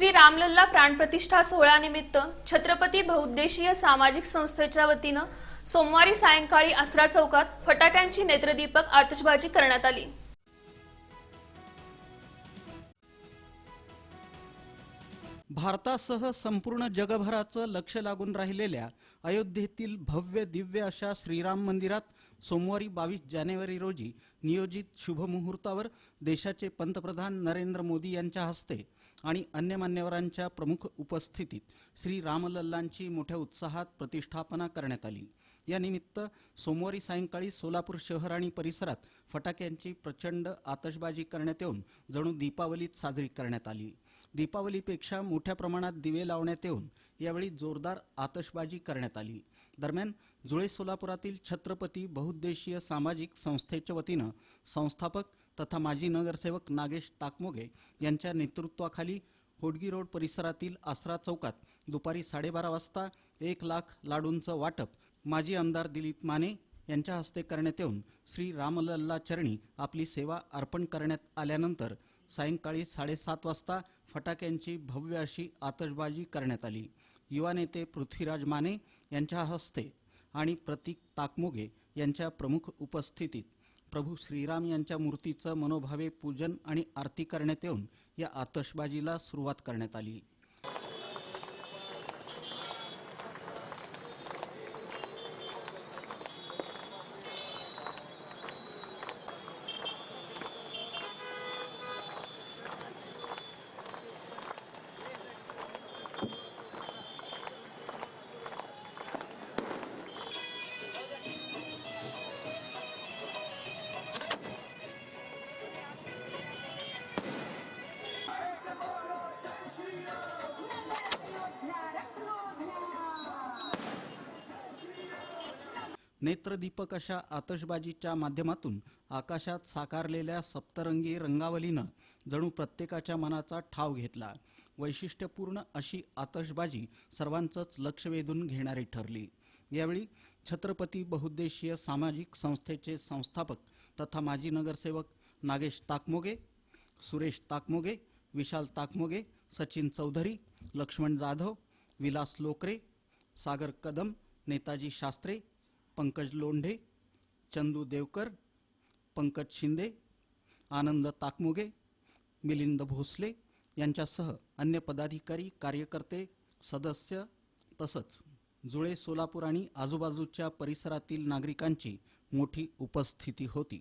श्री रामलल्ला प्राणप्रतिष्ठा सोहळ्यानिमित्त छत्रपती बहुउद्देशीय सामाजिक संस्थेच्या वतीनं सोमवारी सायंकाळी आसरा चौकात फटाक्यांची नेत्रदीपक आतषबाजी करण्यात आली. भारतासह संपूर्ण जगभराचं लक्ष लागून राहिलेल्या अयोध्येतील भव्य दिव्य अशा श्रीराम मंदिरात सोमवारी बावीस जानेवारी रोजी नियोजित शुभमुहूर्तावर देशाचे पंतप्रधान नरेंद्र मोदी यांच्या हस्ते आणि अन्य मान्यवरांच्या प्रमुख उपस्थितीत श्री रामलल्लांची मोठ्या उत्साहात प्रतिष्ठापना करण्यात आली. यानिमित्त सोमवारी सायंकाळी सोलापूर शहर आणि परिसरात फटाक्यांची प्रचंड आतषबाजी करण्यात येऊन जणू दीपावलीत साजरी करण्यात आली. दीपावलीपेक्षा मोठ्या प्रमाणात दिवे लावण्यात येऊन यावेळी जोरदार आतषबाजी करण्यात आली. दरम्यान जुळे सोलापुरातील छत्रपती बहुउद्देशीय सामाजिक संस्थेच्या वतीनं संस्थापक तथा माजी नगरसेवक नागेश ताकमोगे यांच्या नेतृत्वाखाली होडगी रोड परिसरातील आसरा चौकात दुपारी साडेबारा वाजता एक लाख लाडूंचं वाटप माजी आमदार दिलीप माने यांच्या हस्ते करण्यात येऊन श्री रामलल्ला चरणी आपली सेवा अर्पण करण्यात आल्यानंतर सायंकाळी साडेसात वाजता फटाक्यांची भव्य अशी आतषबाजी करण्यात आली. युवा नेते पृथ्वीराज माने यांच्या हस्ते आणि प्रतीक ताकमोगे यांच्या प्रमुख उपस्थितीत प्रभू श्रीराम यांच्या मूर्तीचं मनोभावे पूजन आणि आरती करण्यात येऊन या आतषबाजीला सुरुवात करण्यात आली. नेत्रदीपक अशा आतषबाजीच्या माध्यमातून आकाशात साकारलेल्या सप्तरंगी रंगावलीनं जणू प्रत्येकाच्या मनाचा ठाव घेतला. वैशिष्ट्यपूर्ण अशी आतषबाजी सर्वांचंच लक्ष वेधून घेणारी ठरली. यावेळी छत्रपती बहुउद्देशीय सामाजिक संस्थेचे संस्थापक तथा माजी नगरसेवक नागेश ताकमोगे सुरेश ताकमोगे विशाल ताकमोगे सचिन चौधरी लक्ष्मण जाधव विलास लोकरे सागर कदम नेताजी शास्त्रे पंकज लोंढे चंदू देवकर पंकज शिंदे आनंद ताकमुगे मिलिंद भोसले यांच्यासह अन्य पदाधिकारी कार्यकर्ते सदस्य तसंच जुळे सोलापूर आणि आजूबाजूच्या परिसरातील नागरिकांची मोठी उपस्थिती होती.